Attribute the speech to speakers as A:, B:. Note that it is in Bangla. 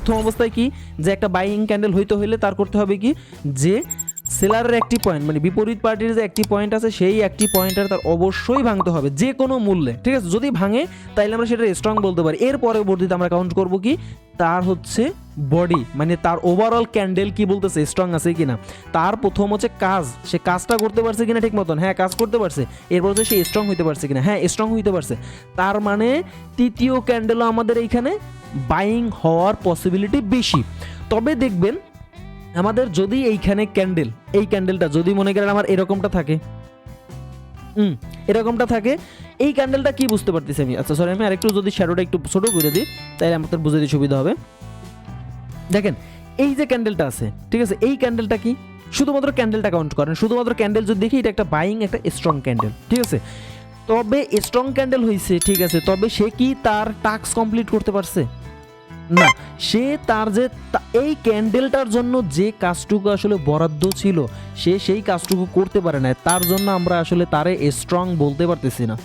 A: প্রথম অবস্থায় কি? যে একটা বাইং ক্যান্ডেল হইতে হইলে তার করতে হবে কি? যে সেলারের একটি পয়েন্ট মানে বিপরীত পার্টির যে একটি পয়েন্ট আছে, সেই একটি পয়েন্টের তার অবশ্যই ভাঙতে হবে যে কোনো মূল্যে, ঠিক আছে? যদি ভাঙে, তাইলে আমরা সেটা স্ট্রং বলতে পারি। এর পরবর্তীতে আমরা কাউন্ট করব কি? তার হচ্ছে বডি মানে তার ওভারঅল ক্যান্ডেল কি বলতেছে? স্ট্রং আছে কিনা? তার প্রথম হচ্ছে কাজ। সে কাজটা করতে পারছে কিনা ঠিক মতন? হ্যাঁ কাজ করতে পারছে। এরপর হচ্ছে সে স্ট্রং হইতে পারছে কিনা? হ্যাঁ স্ট্রং হইতে পারছে। তার মানে তৃতীয় ক্যান্ডেলও আমাদের এইখানে বাইং হওয়ার পসিবিলিটি বেশি। তবে দেখবেন, আমাদের যদি এইখানে ক্যান্ডেল এই ক্যান্ডেলটা যদি মনে করেন আমার এরকমটা থাকে, হুম, এরকমটা থাকে, এই ক্যান্ডেলটা কি বুঝতে পারতেছি আমি? আচ্ছা সরি আমি আরেকটু যদি শ্যাডোটা একটু ছোটো করে দিই, তাহলে আমাদের বুঝতে সুবিধা হবে। দেখেন, এই যে ক্যান্ডেলটা আছে, ঠিক আছে, এই ক্যান্ডেলটা কি? শুধুমাত্র ক্যান্ডেলটা কাউন্ট করেন, শুধুমাত্র ক্যান্ডেল যদি দেখি, এটা একটা বাইং একটা স্ট্রং ক্যান্ডেল ঠিক আছে? তবে স্ট্রং ক্যান্ডেল হয়েছে ঠিক আছে, তবে সে কি তার টাস্ক কমপ্লিট করতে পারছে? না, সে তার যে এই ক্যান্ডেলটার জন্য যে কাজটুকু আসলে বরাদ্দ ছিল, সে সেই কাজটুকু করতে পারে না তার জন্য আমরা আসলে তারে স্ট্রং বলতে পারতেছি না।